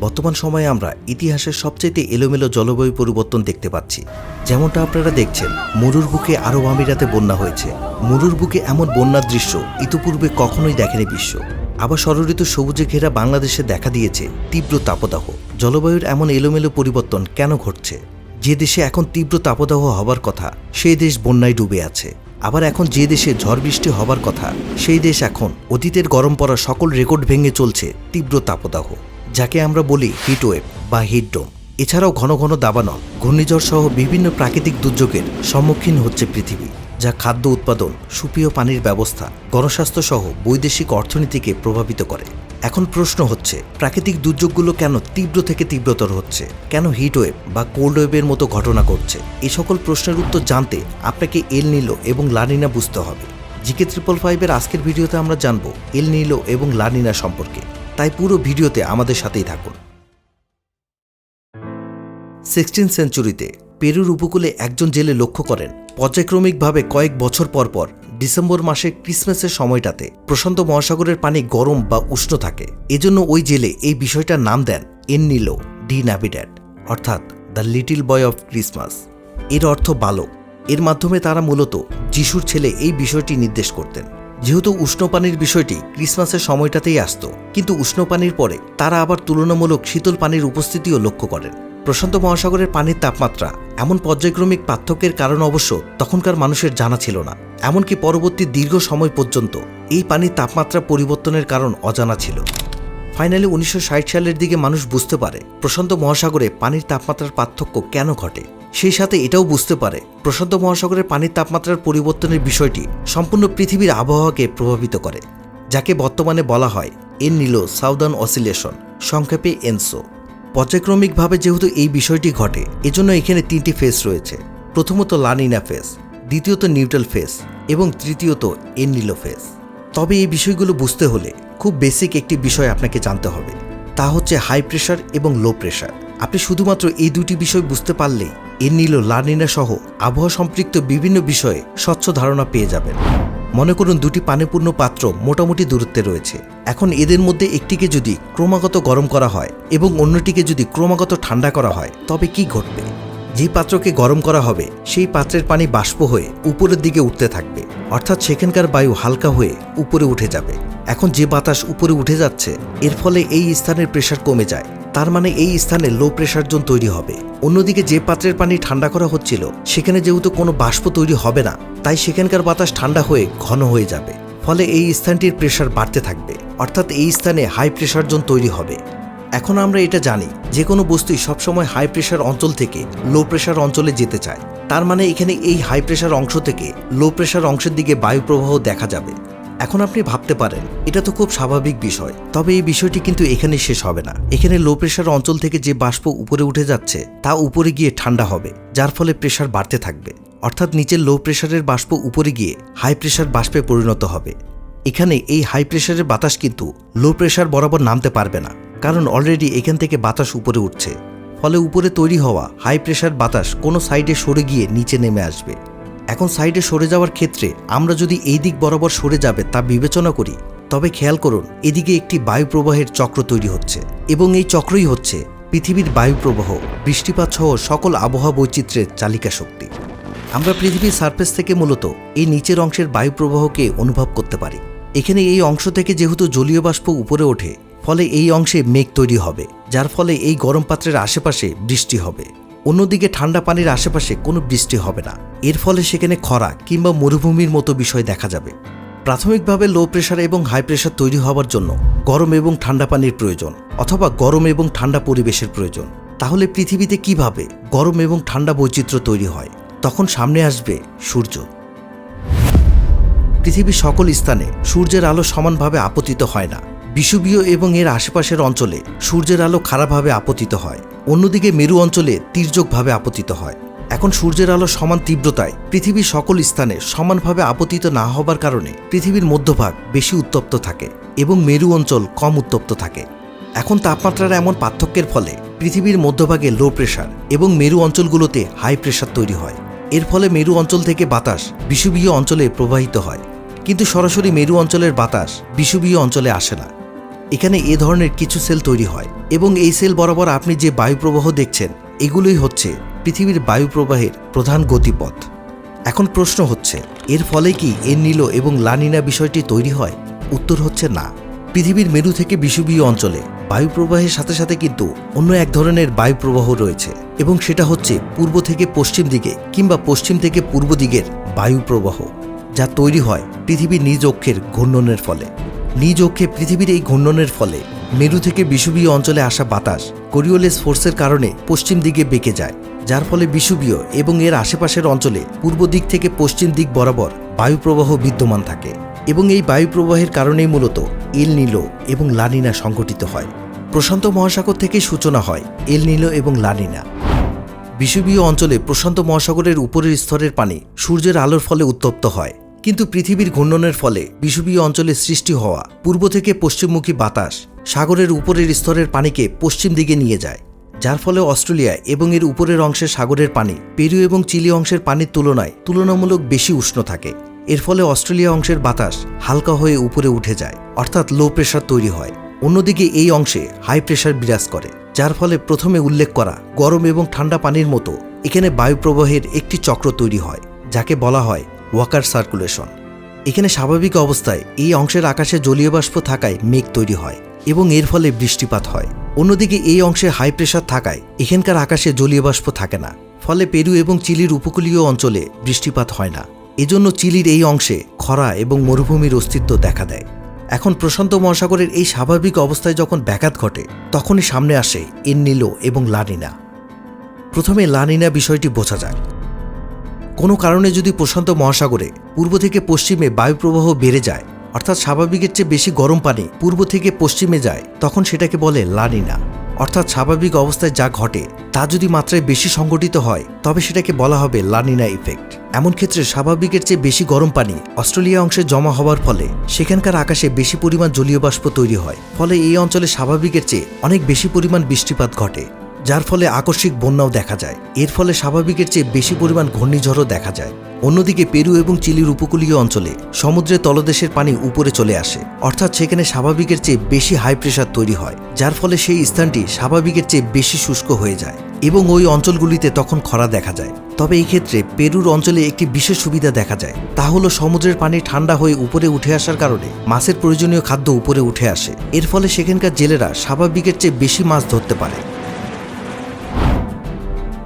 বর্তমান সময়ে আমরা ইতিহাসের সবচেয়ে এলোমেলো জলবায়ু পরিবর্তন দেখতে পাচ্ছি। যেমনটা আপনারা দেখছেন, মরুর বুকে আরব আমিরাতে বন্যা হয়েছে। মরুর বুকে এমন বন্যার দৃশ্য ইতিপূর্বে কখনোই দেখেনি বিশ্ব। আবার ষড়ঋতু সবুজে ঘেরা বাংলাদেশে দেখা দিয়েছে তীব্র তাপদাহ। জলবায়ুর এমন এলোমেলো পরিবর্তন কেন ঘটছে? যে দেশে এখন তীব্র তাপদাহ হবার কথা, সেই দেশ বন্যায় ডুবে আছে। আবার এখন যে দেশে ঝড় বৃষ্টি হবার কথা, সেই দেশ এখন অতীতের গরম পড়া সকল রেকর্ড ভেঙে চলছে তীব্র তাপদাহ। যাকে আমরা বলি হিটওয়েভ বা হিটডোম। এছাড়াও ঘন ঘন দাবানল, ঘূর্ণিঝড় সহ বিভিন্ন প্রাকৃতিক দুর্যোগের সম্মুখীন হচ্ছে পৃথিবী, যা খাদ্য উৎপাদন, সুপেয় পানির ব্যবস্থা, গণস্বাস্থ্য সহ বৈদেশিক অর্থনীতিকে প্রভাবিত করে। এখন প্রশ্ন হচ্ছে, প্রাকৃতিক দুর্যোগগুলো কেন তীব্র থেকে তীব্রতর হচ্ছে? কেন হিটওয়েভ বা কোল্ড ওয়েভের মতো ঘটনা ঘটছে? এই সকল প্রশ্নের উত্তর জানতে আপনাকে এল নিলো এবং লানিনা বুঝতে হবে। জিকে ট্রিপল ফাইভের আজকের ভিডিওতে আমরা জানব এল নিলো এবং লানিনা সম্পর্কে। তাই পুরো ভিডিওতে আমাদের সাথেই থাকুন। সিক্সটিন সেঞ্চুরিতে পেরুর উপকূলে একজন জেলে লক্ষ্য করেন। পর্যায়ক্রমিকভাবে কয়েক বছর পর পর ডিসেম্বর মাসে ক্রিসমাসের সময়টাতে প্রশান্ত মহাসাগরের পানি গরম বা উষ্ণ থাকে। এজন্য ওই জেলে এই বিষয়টার নাম দেন এন নিলো ডি ন্যাভিড্যাট অর্থাৎ the little boy of Christmas. এর অর্থ বালক। এর মাধ্যমে তারা মূলত যিশুর ছেলে এই বিষয়টি নির্দেশ করতেন। যেহেতু উষ্ণ পানির বিষয়টি ক্রিসমাসের সময়টাতেই আসত, কিন্তু উষ্ণ পানির পরে তারা আবার তুলনামূলক শীতল পানির উপস্থিতিও লক্ষ্য করেন। প্রশান্ত মহাসাগরের পানির তাপমাত্রা এমন পর্যায়ক্রমিক পার্থক্যের কারণ অবশ্য তখনকার মানুষের জানা ছিল না, এমনকি পরবর্তী দীর্ঘ সময় পর্যন্ত এই পানির তাপমাত্রা পরিবর্তনের কারণ অজানা ছিল। ফাইনালি উনিশশো ষাট সালের দিকে মানুষ বুঝতে পারে প্রশান্ত মহাসাগরে পানির তাপমাত্রার পার্থক্য কেন ঘটে। সেই সাথে এটাও বুঝতে পারে, প্রশান্ত মহাসাগরের পানির তাপমাত্রার পরিবর্তনের বিষয়টি সম্পূর্ণ পৃথিবীর আবহাওয়াকে প্রভাবিত করে, যাকে বর্তমানে বলা হয় এন নিলো সাউদার্ন অসিলেশন, সংক্ষেপে এনসো। পর্যায়ক্রমিকভাবে যেহেতু এই বিষয়টি ঘটে, এজন্য এখানে তিনটি ফেস রয়েছে। প্রথমত লানিনা ফেস দ্বিতীয়ত নিউট্রাল ফেস এবং তৃতীয়ত এন এননিলো ফেস তবে এই বিষয়গুলো বুঝতে হলে খুব বেসিক একটি বিষয় আপনাকে জানতে হবে, তা হচ্ছে হাই প্রেশার এবং লো প্রেশার আপনি শুধুমাত্র এই দুটি বিষয় বুঝতে পারলেই এর নিল লার্নিনা সহ আবহাওয়া সম্পৃক্ত বিভিন্ন বিষয়ে স্বচ্ছ ধারণা পেয়ে যাবেন। মনে করুন দুটি পানিপূর্ণ পাত্র মোটামুটি দূরত্বে রয়েছে। এখন এদের মধ্যে একটিকে যদি ক্রমাগত গরম করা হয় এবং অন্যটিকে যদি ক্রমাগত ঠান্ডা করা হয়, তবে কি ঘটবে? যে পাত্রকে গরম করা হবে, সেই পাত্রের পানি বাষ্প হয়ে উপরের দিকে উঠতে থাকবে। অর্থাৎ সেখানকার বায়ু হালকা হয়ে উপরে উঠে যাবে। এখন যে বাতাস উপরে উঠে যাচ্ছে, এর ফলে এই স্থানের প্রেশার কমে যায়। তার মানে এই স্থানে লো প্রেশার জোন তৈরি হবে। অন্যদিকে যে পাত্রের পানি ঠান্ডা করা হচ্ছিল, সেখানে যেহেতু কোনো বাষ্প তৈরি হবে না, তাই সেখানকার বাতাস ঠান্ডা হয়ে ঘন হয়ে যাবে। ফলে এই স্থানটির প্রেশার বাড়তে থাকবে। অর্থাৎ এই স্থানে হাই প্রেশার জোন তৈরি হবে। এখন আমরা এটা জানি, যে কোনো বস্তুই সবসময় হাই প্রেশার অঞ্চল থেকে লো প্রেশার অঞ্চলে যেতে চায়। তার মানে এখানে এই হাই প্রেশার অংশ থেকে লো প্রেশার অংশের দিকে বায়ু প্রবাহ দেখা যাবে। এখন আপনি ভাবতে পারেন, এটা তো খুব স্বাভাবিক বিষয়। তবে এই বিষয়টি কিন্তু এখানে শেষ হবে না। এখানে লো প্রেশার অঞ্চল থেকে যে বাষ্প উপরে উঠে যাচ্ছে, তা উপরে গিয়ে ঠান্ডা হবে, যার ফলে প্রেশার বাড়তে থাকবে। অর্থাৎ নিচের লো প্রেশারের বাষ্প উপরে গিয়ে হাই প্রেশার বাষ্পে পরিণত হবে। এখানে এই হাই প্রেশারের বাতাস কিন্তু লো প্রেশার বরাবর নামতে পারবে না, কারণ অলরেডি এখান থেকে বাতাস উপরে উঠছে। ফলে উপরে তৈরি হওয়া হাই প্রেশার বাতাস কোনো সাইডে সরে গিয়ে নিচে নেমে আসবে। এখন সাইডে সরে যাওয়ার ক্ষেত্রে আমরা যদি এই দিক বরাবর সরে যাবে তা বিবেচনা করি, তবে খেয়াল করুন, এদিকে একটি বায়ুপ্রবাহের চক্র তৈরি হচ্ছে এবং এই চক্রই হচ্ছে পৃথিবীর বায়ুপ্রবাহ, বৃষ্টিপাত সহ সকল আবহাওয়া বৈচিত্র্যের চালিকা শক্তি। আমরা পৃথিবীর সারফেস থেকে মূলত এই নিচের অংশের বায়ুপ্রবাহকে অনুভব করতে পারি। এখানে এই অংশ থেকে যেহেতু জলীয় বাষ্প উপরে ওঠে, ফলে এই অংশে মেঘ তৈরি হবে, যার ফলে এই গরম পাত্রের আশেপাশে বৃষ্টি হবে। অন্যদিকে ঠান্ডা পানির আশেপাশে কোনো বৃষ্টি হবে না। এর ফলে সেখানে খরা কিংবা মরুভূমির মতো বিষয় দেখা যাবে। প্রাথমিকভাবে লো প্রেশার এবং হাই প্রেশার তৈরি হওয়ার জন্য গরম এবং ঠান্ডা পানির প্রয়োজন অথবা গরম এবং ঠান্ডা পরিবেশের প্রয়োজন। তাহলে পৃথিবীতে কীভাবে গরম এবং ঠান্ডা বৈচিত্র্য তৈরি হয়? তখন সামনে আসবে সূর্য। পৃথিবীর সকল স্থানে সূর্যের আলো সমানভাবে আপতিত হয় না। বিষুবীয় এবং এর আশেপাশের অঞ্চলে সূর্যের আলো খারাপভাবে আপতিত হয়। অন্যদিকে মেরু অঞ্চলে তির্যকভাবে আপতিত হয়। এখন সূর্যের আলো সমান তীব্রতায় পৃথিবীর সকল স্থানে সমানভাবে আপতিত না হবার কারণে পৃথিবীর মধ্যভাগ বেশি উত্তপ্ত থাকে এবং মেরু অঞ্চল কম উত্তপ্ত থাকে। এখন তাপমাত্রার এমন পার্থক্যের ফলে পৃথিবীর মধ্যভাগে লো প্রেশার এবং মেরু অঞ্চলগুলোতে হাই প্রেশার তৈরি হয়। এর ফলে মেরু অঞ্চল থেকে বাতাস বিষুবীয় অঞ্চলে প্রবাহিত হয়। কিন্তু সরাসরি মেরু অঞ্চলের বাতাস বিষুবীয় অঞ্চলে আসে না। এখানে এ ধরনের কিছু সেল তৈরি হয় এবং এই সেল বরাবর আপনি যে বায়ুপ্রবাহ দেখছেন, এগুলোই হচ্ছে পৃথিবীর বায়ুপ্রবাহের প্রধান গতিপথ। এখন প্রশ্ন হচ্ছে, এর ফলে কি এর নীল এবং লানিনা বিষয়টি তৈরি হয়? উত্তর হচ্ছে না। পৃথিবীর মেরু থেকে বিষুবীয় অঞ্চলে বায়ুপ্রবাহের সাথে সাথে কিন্তু অন্য এক ধরনের বায়ুপ্রবাহ রয়েছে এবং সেটা হচ্ছে পূর্ব থেকে পশ্চিম দিকে কিংবা পশ্চিম থেকে পূর্ব দিকের বায়ুপ্রবাহ, যা তৈরি হয় পৃথিবীর নিজ অক্ষের ঘূর্ণনের ফলে। নিজ অক্ষে পৃথিবীর এই ঘূর্ণনের ফলে মেরু থেকে বিষুবীয় অঞ্চলে আসা বাতাস কোরিওলেস ফোর্সের কারণে পশ্চিম দিকে বেঁকে যায়, যার ফলে বিষুবীয় এবং এর আশেপাশের অঞ্চলে পূর্ব দিক থেকে পশ্চিম দিক বরাবর বায়ুপ্রবাহ বিদ্যমান থাকে এবং এই বায়ু প্রবাহের কারণেই মূলত এল নীলো এবং লানিনা সংঘটিত হয়। প্রশান্ত মহাসাগর থেকে সূচনা হয় এল নীলো এবং লানিনা বিষুবীয় অঞ্চলে প্রশান্ত মহাসাগরের উপরের স্তরের পানি সূর্যের আলোর ফলে উত্তপ্ত হয়। কিন্তু পৃথিবীর ঘূর্ণনের ফলে বিষুবীয় অঞ্চলে সৃষ্টি হওয়া পূর্ব থেকে পশ্চিমমুখী বাতাস সাগরের উপরের স্তরের পানিকে পশ্চিম দিকে নিয়ে যায়, যার ফলে অস্ট্রেলিয়া এবং এর উপরের অংশের সাগরের পানি পেরু এবং চিলি অংশের পানির তুলনায় তুলনামূলক বেশি উষ্ণ থাকে। এর ফলে অস্ট্রেলিয়া অংশের বাতাস হালকা হয়ে উপরে উঠে যায়, অর্থাৎ লো প্রেশার তৈরি হয়। অন্যদিকে এই অংশে হাই প্রেশার বিরাজ করে, যার ফলে প্রথমে উল্লেখ করা গরম এবং ঠান্ডা পানির মতো এখানে বায়ু প্রবাহের একটি চক্র তৈরি হয়, যাকে বলা হয় ওয়াকার সার্কুলেশন। এখানে স্বাভাবিক অবস্থায় এই অংশের আকাশে জলীয় বাষ্প থাকায় মেঘ তৈরি হয় এবং এর ফলে বৃষ্টিপাত হয়। অন্যদিকে এই অংশে হাই প্রেশার থাকায় এখানকার আকাশে জলীয় বাষ্প থাকে না। ফলে পেরু এবং চিলির উপকূলীয় অঞ্চলে বৃষ্টিপাত হয় না। এজন্য চিলির এই অংশে খরা এবং মরুভূমির অস্তিত্ব দেখা দেয়। এখন প্রশান্ত মহাসাগরের এই স্বাভাবিক অবস্থায় যখন ব্যাঘাত ঘটে, তখনই সামনে আসে এননিলো এবং লানিনা। প্রথমে লানিনা বিষয়টি বোঝা যাক। কোনো কারণে যদি প্রশান্ত মহাসাগরে পূর্ব থেকে পশ্চিমে বায়ুপ্রবাহ বেড়ে যায়, অর্থাৎ স্বাভাবিকের চেয়ে বেশি গরম পানি পূর্ব থেকে পশ্চিমে যায়, তখন সেটাকে বলে লানিনা। অর্থাৎ স্বাভাবিক অবস্থায় যা ঘটে, তা যদি মাত্রায় বেশি সংগঠিত হয়, তবে সেটাকে বলা হবে লানিনা ইফেক্ট। এমন ক্ষেত্রে স্বাভাবিকের চেয়ে বেশি গরম পানি অস্ট্রেলিয়া অংশে জমা হওয়ার ফলে সেখানকার আকাশে বেশি পরিমাণ জলীয় বাষ্প তৈরি হয়, ফলে এই অঞ্চলে স্বাভাবিকের চেয়ে অনেক বেশি পরিমাণ বৃষ্টিপাত ঘটে। যার ফলে আকস্মিক বন্যাও দেখা যায়। এর ফলে স্বাভাবিকের চেয়ে বেশি পরিমাণ ঘূর্ণিঝড়ও দেখা যায়। অন্যদিকে পেরু এবং চিলির উপকূলীয় অঞ্চলে সমুদ্রের তলদেশের পানি উপরে চলে আসে। অর্থাৎ সেখানে স্বাভাবিকের চেয়ে বেশি হাই প্রেশার তৈরি হয়, যার ফলে সেই স্থানটি স্বাভাবিকের চেয়ে বেশি শুষ্ক হয়ে যায় এবং ওই অঞ্চলগুলিতে তখন খরা দেখা যায়। তবে এই ক্ষেত্রে পেরুর অঞ্চলে একটি বিশেষ সুবিধা দেখা যায়, তা হলো সমুদ্রের পানি ঠান্ডা হয়ে উপরে উঠে আসার কারণে মাছের প্রয়োজনীয় খাদ্য উপরে উঠে আসে। এর ফলে সেখানকার জেলেরা স্বাভাবিকের চেয়ে বেশি মাছ ধরতে পারে।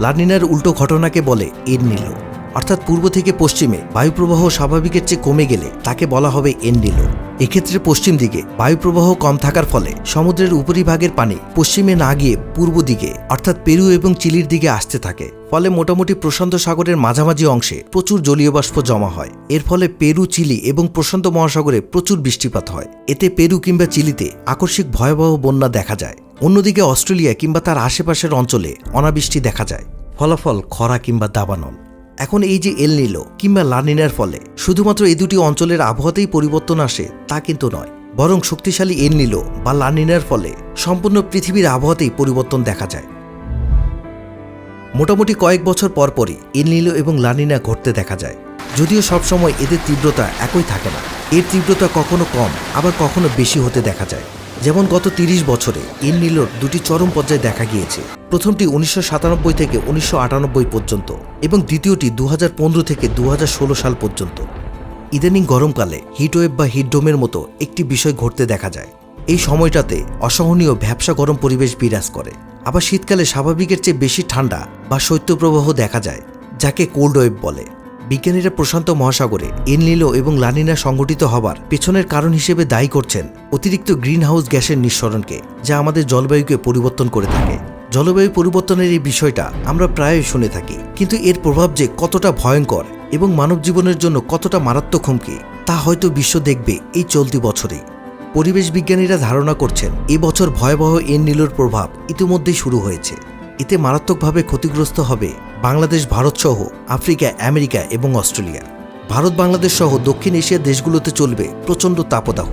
লানিনার উল্টো ঘটনাকে বলে এর নীল। অর্থাৎ পূর্ব থেকে পশ্চিমে বায়ুপ্রবাহ স্বাভাবিকের চেয়ে কমে গেলে তাকে বলা হবে এনডিল এক্ষেত্রে পশ্চিম দিকে বায়ুপ্রবাহ কম থাকার ফলে সমুদ্রের উপরিভাগের পানি পশ্চিমে না গিয়ে পূর্ব দিকে, অর্থাৎ পেরু এবং চিলির দিকে আসতে থাকে। ফলে মোটামুটি প্রশান্ত সাগরের মাঝামাঝি অংশে প্রচুর জলীয় বাষ্প জমা হয়। এর ফলে পেরু, চিলি এবং প্রশান্ত মহাসাগরে প্রচুর বৃষ্টিপাত হয়। এতে পেরু কিংবা চিলিতে আকস্মিক ভয়াবহ বন্যা দেখা যায়। অন্যদিকে অস্ট্রেলিয়া কিংবা তার আশেপাশের অঞ্চলে অনাবৃষ্টি দেখা যায়। ফলাফল খরা কিংবা দাবানল। এখন এই যে এল নিল কিংবা লানিনার ফলে, শুধুমাত্র এই দুটি অঞ্চলের আবহাওয়াতেই পরিবর্তন আসে তা কিন্তু নয়। বরং শক্তিশালী এল নিল বা লানিনার ফলে সম্পূর্ণ পৃথিবীর আবহাওয়াতেই পরিবর্তন দেখা যায়। মোটামুটি কয়েক বছর পরপরই এল নিল এবং লানিনা ঘটতে দেখা যায়। যদিও সবসময় এদের তীব্রতা একই থাকে না। এর তীব্রতা কখনো কম, আবার কখনো বেশি হতে দেখা যায়। যেমন গত তিরিশ বছরে এল নিলোর দুটি চরম পর্যায়ে দেখা গিয়েছে। প্রথমটি উনিশশো সাতানব্বই থেকে উনিশশো আটানব্বই পর্যন্ত এবং দ্বিতীয়টি দু হাজার পনেরো থেকে দু হাজার ষোলো সাল পর্যন্ত। ইদানিং গরমকালে হিটওয়েভ বা হিটডোমের মতো একটি বিষয় ঘটতে দেখা যায়। এই সময়টাতে অসহনীয় ভ্যাবসা গরম পরিবেশ বিরাজ করে। আবার শীতকালে স্বাভাবিকের চেয়ে বেশি ঠান্ডা বা শৈত্যপ্রবাহ দেখা যায়, যাকে কোল্ড ওয়েভ বলে। বিজ্ঞানীরা প্রশান্ত মহাসাগরে এনলিলো এবং লানিনা সংঘটিত হবার পেছনের কারণ হিসেবে দায়ী করছেন অতিরিক্ত গ্রিনহাউস গ্যাসের নিঃসরণকে, যা আমাদের জলবায়ুকে পরিবর্তন করে থাকে। জলবায়ু পরিবর্তনের এই বিষয়টা আমরা প্রায়ই শুনে থাকি, কিন্তু এর প্রভাব যে কতটা ভয়ঙ্কর এবং মানব জীবনের জন্য কতটা মারাত্মক হুমকি, তা হয়তো বিশ্ব দেখবে এই চলতি বছরেই। পরিবেশ বিজ্ঞানীরা ধারণা করছেন এবছর ভয়াবহ এন প্রভাব ইতিমধ্যেই শুরু হয়েছে। এতে মারাত্মকভাবে ক্ষতিগ্রস্ত হবে বাংলাদেশ, ভারত সহ আফ্রিকা, আমেরিকা এবং অস্ট্রেলিয়া। ভারত, বাংলাদেশ সহ দক্ষিণ এশিয়ার দেশগুলোতে চলবে প্রচণ্ড তাপদাহ।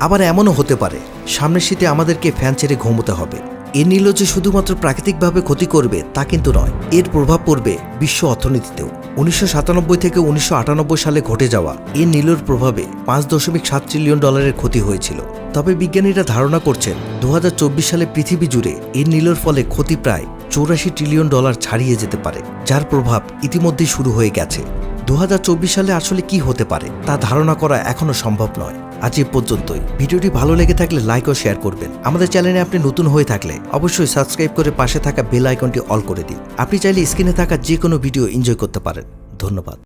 আবার এমনও হতে পারে, সামনের শীতে আমাদেরকে ফ্যান ছেড়ে ঘুমোতে হবে। এ নীল যে শুধুমাত্র প্রাকৃতিকভাবে ক্ষতি করবে তা কিন্তু নয়, এর প্রভাব পড়বে বিশ্ব অর্থনীতিতেও। উনিশশো সাতানব্বই থেকে উনিশশো আটানব্বই সালে ঘটে যাওয়া এ নীলোর প্রভাবে পাঁচ দশমিক সাত ট্রিলিয়ন ডলারের ক্ষতি হয়েছিল। তবে বিজ্ঞানীরা ধারণা করছেন, দু হাজার চব্বিশ সালে পৃথিবী জুড়ে এ নীলোর ফলে ক্ষতি প্রায় চৌরাশি ট্রিলিয়ন ডলার ছাড়িয়ে যেতে পারে, যার প্রভাব ইতিমধ্যেই শুরু হয়ে গেছে। দু হাজার চব্বিশ সালে আসলে কি হতে পারে, তা ধারণা করা এখনও সম্ভব নয়। আজ এ পর্যন্তই। ভিডিওটি ভালো লেগে থাকলে লাইক ও শেয়ার করবেন। আমাদের চ্যানেলে আপনি নতুন হয়ে থাকলে অবশ্যই সাবস্ক্রাইব করে পাশে থাকা বেল আইকনটি অল করে দিন। আপনি চাইলে স্ক্রিনে থাকা যে কোনো ভিডিও এনজয় করতে পারেন। ধন্যবাদ।